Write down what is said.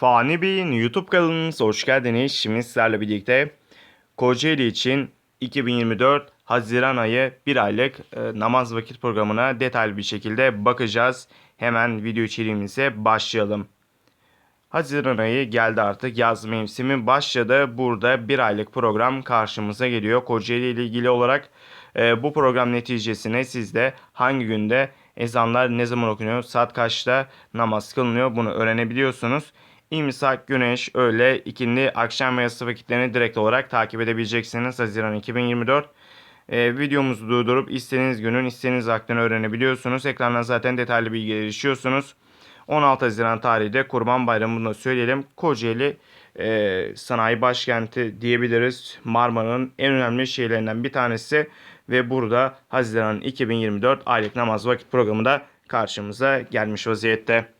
Fani Bey'in YouTube kanalımıza hoş geldiniz. Şimdi sizlerle birlikte Kocaeli için 2024 Haziran ayı bir aylık e, namaz vakit programına detaylı bir şekilde bakacağız. Hemen video içeriğimize başlayalım. Haziran ayı geldi artık yaz mevsimi başladı. Burada bir aylık program karşımıza geliyor. Kocaeli ile ilgili olarak e, bu program neticesinde sizde hangi günde ezanlar ne zaman okunuyor, saat kaçta namaz kılınıyor bunu öğrenebiliyorsunuz. İmsak, güneş, öğle, ikindi, akşam ve yatsı vakitlerini direkt olarak takip edebileceksiniz Haziran 2024. Ee, videomuzu durdurup istediğiniz günün istediğiniz vaktini öğrenebiliyorsunuz. Ekrandan zaten detaylı bilgiler erişiyorsunuz. 16 Haziran tarihi de Kurban Bayramı'nı da söyleyelim. Kocaeli e, sanayi başkenti diyebiliriz. Marmara'nın en önemli şehirlerinden bir tanesi. Ve burada Haziran 2024 aylık namaz vakit programı da karşımıza gelmiş vaziyette.